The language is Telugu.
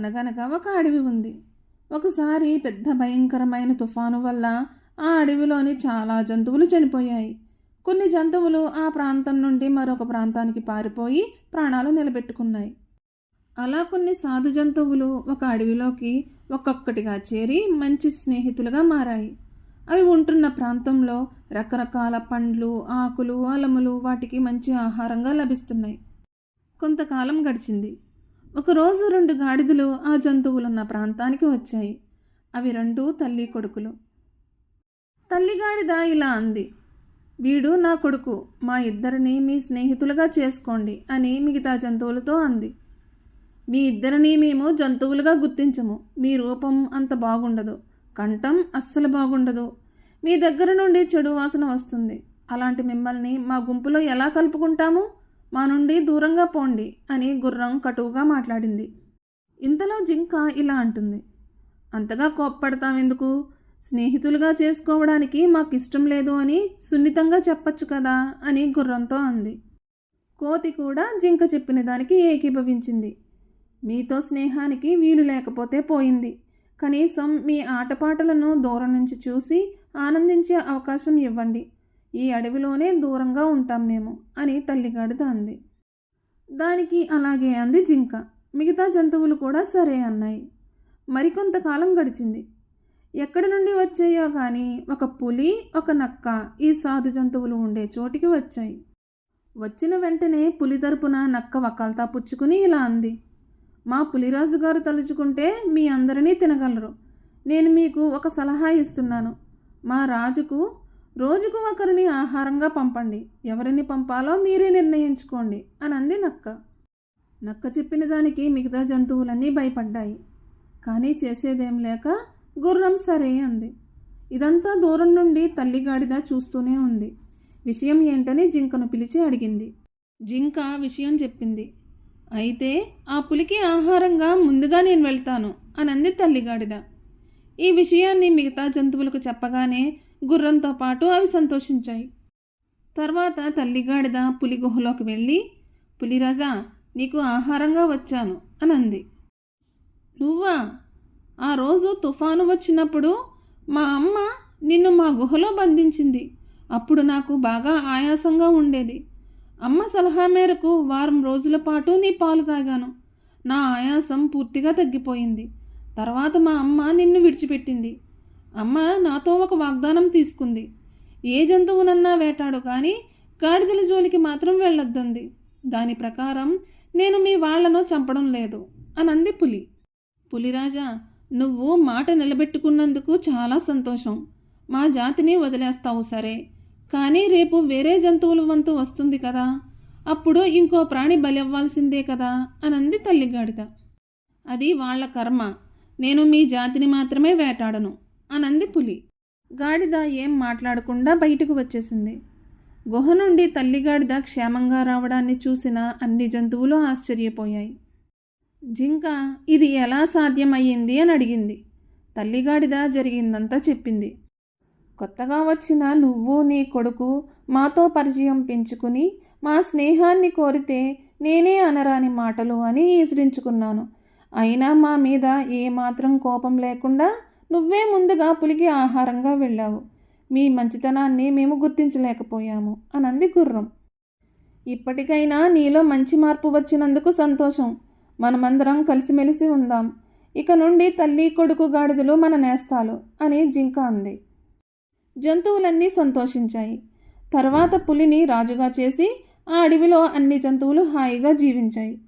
అనగనగా ఒక అడవి ఉంది. ఒకసారి పెద్ద భయంకరమైన తుఫాను వల్ల ఆ అడవిలోని చాలా జంతువులు చనిపోయాయి. కొన్ని జంతువులు ఆ ప్రాంతం నుండి మరొక ప్రాంతానికి పారిపోయి ప్రాణాలు నిలబెట్టుకున్నాయి. అలా కొన్ని సాధు జంతువులు ఒక అడవిలోకి ఒక్కొక్కటిగా చేరి మంచి స్నేహితులుగా మారాయి. అవి ఉంటున్న ప్రాంతంలో రకరకాల పండ్లు ఆకులు అలములు వాటికి మంచి ఆహారంగా లభిస్తున్నాయి. కొంతకాలం గడిచింది. ఒకరోజు రెండు గాడిదలు ఆ జంతువులున్న ప్రాంతానికి వచ్చాయి. అవి రెండు తల్లి కొడుకులు. తల్లి గాడిద ఇలా అంది వీడు నా కొడుకు మా ఇద్దరిని మీ స్నేహితులుగా చేసుకోండి అని మిగతా జంతువులతో అంది. మీ ఇద్దరిని మేము జంతువులుగా గుర్తించము. మీ రూపం అంత బాగుండదు. కంఠం అస్సలు బాగుండదు. మీ దగ్గర నుండి చెడు వాసన వస్తుంది. అలాంటి మిమ్మల్ని మా గుంపులో ఎలా కలుపుకుంటాము? మా నుండి దూరంగా పోండి అని గుర్రం కటువుగా మాట్లాడింది. ఇంతలో జింక ఇలా అంటుంది. అంతగా కోప్పడతావెందుకు స్నేహితులుగా చేసుకోవడానికి మాకు ఇష్టం లేదు అని సున్నితంగా చెప్పచ్చు కదా అని గుర్రంతో అంది. కోతి కూడా జింక చెప్పిన దానికి ఏకీభవించింది. మీతో స్నేహానికి వీలు లేకపోతే పోయింది. కనీసం మీ ఆటపాటలను దూరం నుంచి చూసి ఆనందించే అవకాశం ఇవ్వండి. ఈ అడవిలోనే దూరంగా ఉంటాం మేము అని తల్లిగాడిద అంది దానికి అలాగే అంది జింక. మిగతా జంతువులు కూడా సరే అన్నాయి. మరికొంతకాలం గడిచింది. ఎక్కడి నుండి వచ్చాయో కానీ ఒక పులి ఒక నక్క ఈ సాధు జంతువులు ఉండే చోటికి వచ్చాయి. వచ్చిన వెంటనే పులి తరపున నక్క వకాల్తా పుచ్చుకుని ఇలా అంది. మా పులిరాజు గారు తలుచుకుంటే మీ అందరినీ తినగలరు. నేను మీకు ఒక సలహా ఇస్తున్నాను. మా రాజుకు రోజుకు ఒకరిని ఆహారంగా పంపండి. ఎవరిని పంపాలో మీరే నిర్ణయించుకోండి అని అంది నక్క. నక్క చెప్పిన దానికి మిగతా జంతువులన్నీ భయపడ్డాయి. కానీ చేసేదేం లేక గుర్రం సరే అంది. ఇదంతా దూరం నుండి తల్లిగాడిద చూస్తూనే ఉంది. విషయం ఏంటని జింకను పిలిచి అడిగింది. జింక విషయం చెప్పింది. అయితే ఆ పులికి ఆహారంగా ముందుగా నేను వెళ్తాను అనంది తల్లిగాడిద. ఈ విషయాన్ని మిగతా జంతువులకు చెప్పగానే గుర్రంతో పాటు అవి సంతోషించాయి. తర్వాత తల్లిగాడిద పులి గుహలోకి వెళ్ళి పులిరాజా నీకు ఆహారంగా వచ్చాను అని అంది నువ్వా? ఆ రోజు తుఫాను వచ్చినప్పుడు మా అమ్మ నిన్ను మా గుహలో బంధించింది. అప్పుడు నాకు బాగా ఆయాసంగా ఉండేది. అమ్మ సలహా మేరకు వారం రోజుల పాటు నీ పాలు తాగాను. నా ఆయాసం పూర్తిగా తగ్గిపోయింది. తర్వాత మా అమ్మ నిన్ను విడిచిపెట్టింది. అమ్మ నాతో ఒక వాగ్దానం తీసుకుంది. ఏ జంతువునన్నా వేటాడు కానీ గాడిదల జోలికి మాత్రం వెళ్ళొద్దంది. దాని ప్రకారం నేను మీ వాళ్ళను చంపడం లేదు అనంది పులి. పులిరాజా నువ్వు మాట నిలబెట్టుకున్నందుకు చాలా సంతోషం. మా జాతిని వదిలేస్తావు సరే. కానీ రేపు వేరే జంతువుల వంతు వస్తుంది కదా. అప్పుడు ఇంకో ప్రాణి బలివ్వాల్సిందే కదా అనంది తల్లిగాడిద. అది వాళ్ళ కర్మ. నేను మీ జాతిని మాత్రమే వేటాడను. అనంది పులి. గాడిద ఏం మాట్లాడకుండా బయటకు వచ్చేసింది. గుహ నుండి తల్లిగాడిద క్షేమంగా రావడాన్ని చూసిన అన్ని జంతువులు ఆశ్చర్యపోయాయి. జింక ఇది ఎలా సాధ్యమయ్యింది అని అడిగింది. తల్లిగాడిద జరిగిందంతా చెప్పింది. కొత్తగా వచ్చిన నువ్వు నీ కొడుకు మాతో పరిచయం పెంచుకుని మా స్నేహాన్ని కోరితే నేనే అనరాని మాటలు అని ఈసరించుకున్నాను అయినా మా మీద ఏమాత్రం కోపం లేకుండా నువ్వే ముందుగా పులికి ఆహారంగా వెళ్ళావు. మీ మంచితనాన్ని మేము గుర్తించలేకపోయాము అనంది గుర్రం. ఇప్పటికైనా నీలో మంచి మార్పు వచ్చినందుకు సంతోషం. మనమందరం కలిసిమెలిసి ఉందాం. ఇక నుండి తల్లి కొడుకు గాడిదలు మన నేస్తాలు అని జింక అంది. జంతువులన్నీ సంతోషించాయి. తర్వాత పులిని రాజుగా చేసి ఆ అడవిలో అన్ని జంతువులు హాయిగా జీవించాయి.